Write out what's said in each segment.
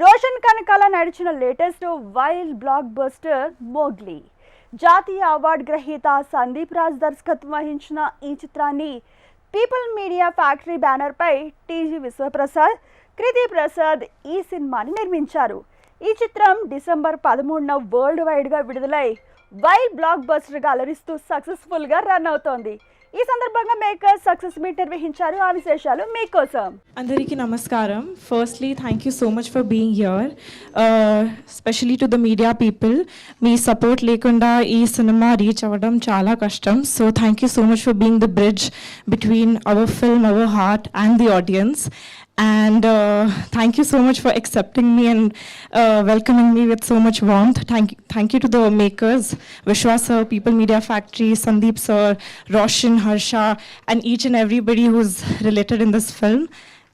రోషన్ కనకాల నడిచిన latest wild blockbuster Mowgli. జాతీయ award గ్రహీత సందీప్ రాజ్ దర్శకత్వం వహించిన ఈ చిత్రాన్ని పీపుల్ మీడియా ఫ్యాక్టరీ బ్యానర్పై టీజీ విశ్వప్రసాద్ కృతి ప్రసాద్ ఈ సినిమాని నిర్మించారు. ఈ చిత్రం డిసెంబర్ పదమూడున వరల్డ్ వైడ్గా విడుదలై వైల్డ్ బ్లాక్ బస్టర్గా అలరిస్తూ సక్సెస్ఫుల్గా రన్ అవుతోంది. ఈ సందర్భంగా మేకర్స్ సక్సెస్ మీట్ నిర్వహించారు ఆ విశేషాలు మీకోసం. అందరికీ నమస్కారం. Firstly thank you so much for being here specially to the media people me support లేకుండా ఈ సినిమా రీచ్ అవ్వడం చాలా కష్టం. So thank you so much for being the bridge between our film our heart and the audience and uh, thank you so much for accepting me and uh, welcoming me with so much warmth. Thank you, thank you to the makers, Vishwas sir, People Media Factory, Sandeep sir, Roshan, Harsha, and each and everybody who's related in this film.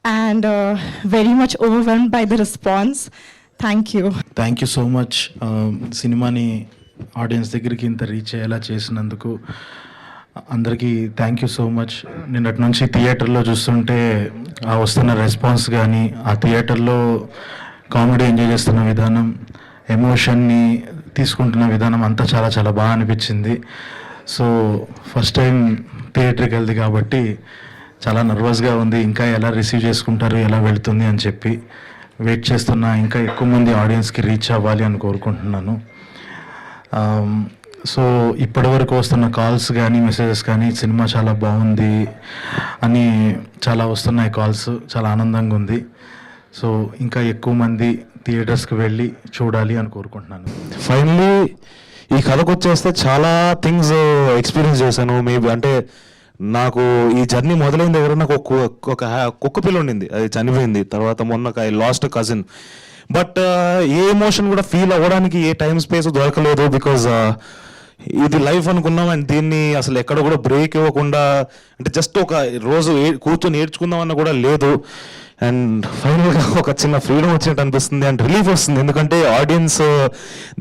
And uh, very much overwhelmed by the response. Thank you. Thank you so much సినిమాని audience దగ్గరికి ఇంత reach అయ్యేలా చేసినందుకు అందరికీ thank you so much నిన్నటి నుంచి థియేటర్లో చూస్తుంటే ఆ వస్తున్న రెస్పాన్స్ కానీ ఆ థియేటర్లో కామెడీ ఎంజాయ్ చేస్తున్న విధానం ఎమోషన్ని తీసుకుంటున్న విధానం అంతా చాలా చాలా బాగా అనిపించింది. సో ఫస్ట్ టైం థియేటర్కి వెళ్ది కాబట్టి చాలా నర్వస్గా ఉంది. ఇంకా ఎలా రిసీవ్ చేసుకుంటారు ఎలా వెళ్తుంది అని చెప్పి వెయిట్ చేస్తున్నా. ఇంకా ఎక్కువ మంది ఆడియన్స్కి రీచ్ అవ్వాలి అని కోరుకుంటున్నాను. Um, సో ఇప్పటివరకు వస్తున్న కాల్స్ కానీ మెసేజెస్ కానీ సినిమా చాలా బాగుంది అని చాలా వస్తున్నాయి కాల్స్ చాలా ఆనందంగా ఉంది. సో ఇంకా ఎక్కువ మంది థియేటర్స్కి వెళ్ళి చూడాలి అని కోరుకుంటున్నాను. ఫైనలీ ఈ కథకు వచ్చేస్తే చాలా థింగ్స్ ఎక్స్పీరియన్స్ చేశాను. మేబీ అంటే నాకు ఈ జర్నీ మొదలైన దగ్గర నాకు ఒక కుక్క పిల్ల ఉండింది. అది చనిపోయింది. తర్వాత మొన్న I lost cousin. But a emotion కూడా ఫీల్ అవ్వడానికి ఏ టైం స్పేస్ దొరకలేదు. బికాజ్ ఇది లైఫ్ అనుకున్నాం అండ్ దీన్ని అసలు ఎక్కడ కూడా బ్రేక్ ఇవ్వకుండా అంటే జస్ట్ ఒక రోజు కూర్చొని కూర్చొని నేర్చుకుందామన్న కూడా లేదు. అండ్ ఫైనల్గా ఒక చిన్న ఫ్రీడమ్ వచ్చినట్టు అనిపిస్తుంది అండ్ రిలీఫ్ వస్తుంది. ఎందుకంటే ఆడియన్స్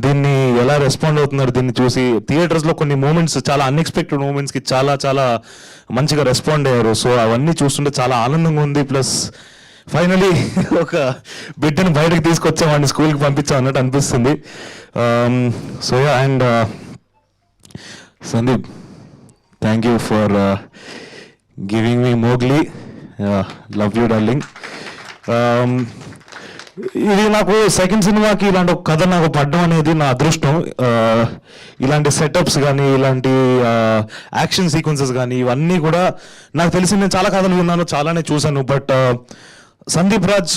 దీన్ని ఎలా రెస్పాండ్ అవుతున్నారు దీన్ని చూసి థియేటర్స్లో కొన్ని మూమెంట్స్ చాలా అన్ఎక్స్పెక్టెడ్ మూమెంట్స్కి చాలా చాలా మంచిగా రెస్పాండ్ అయ్యారు. సో అవన్నీ చూస్తుంటే చాలా ఆనందంగా ఉంది. ప్లస్ ఫైనలీ ఒక బిడ్డను బయటకు తీసుకొచ్చామండి స్కూల్కి పంపించాం అన్నట్టు అనిపిస్తుంది so and Sandeep thank you for giving me Mowgli love you darling ఇది నాకు సెకండ్ సినిమాకి ఇలాంటి ఒక కథ నాకు పడ్డం అనేది నా అదృష్టం. Uh, ఇలాంటి సెటప్స్ కానీ ఇలాంటి యాక్షన్ సీక్వెన్సెస్ కానీ ఇవన్నీ కూడా నాకు తెలిసి నేను చాలా కథలు విన్నాను చాలానే చూశాను. బట్ సందీప్ రాజ్